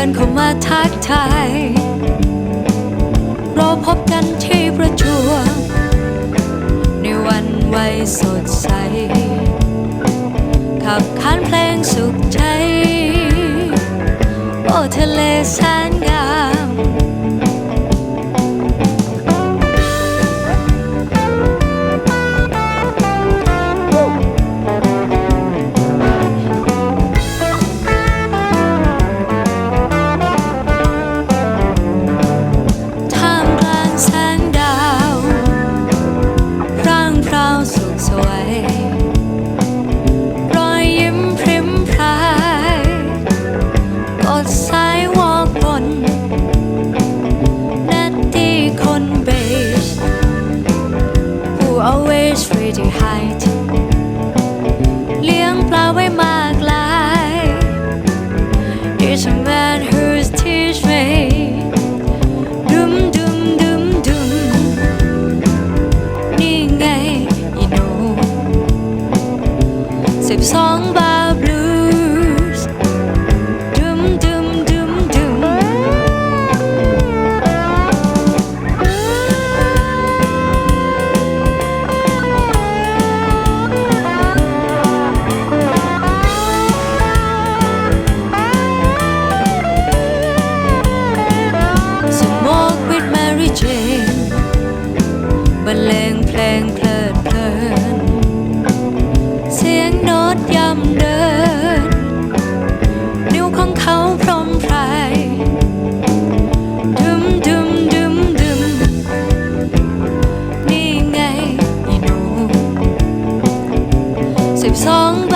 อนเข้ามาทักทายเราพบกันที่ประจวบในวันวัยสดใส ขับคันเพลงสุขใจ โอทะเลแสน to hide เลี้ยงปลาไว้มากลาย It's a man who's teach me ดุมดุมดุมดุมนี่ไงอีโนสิบสองบา 上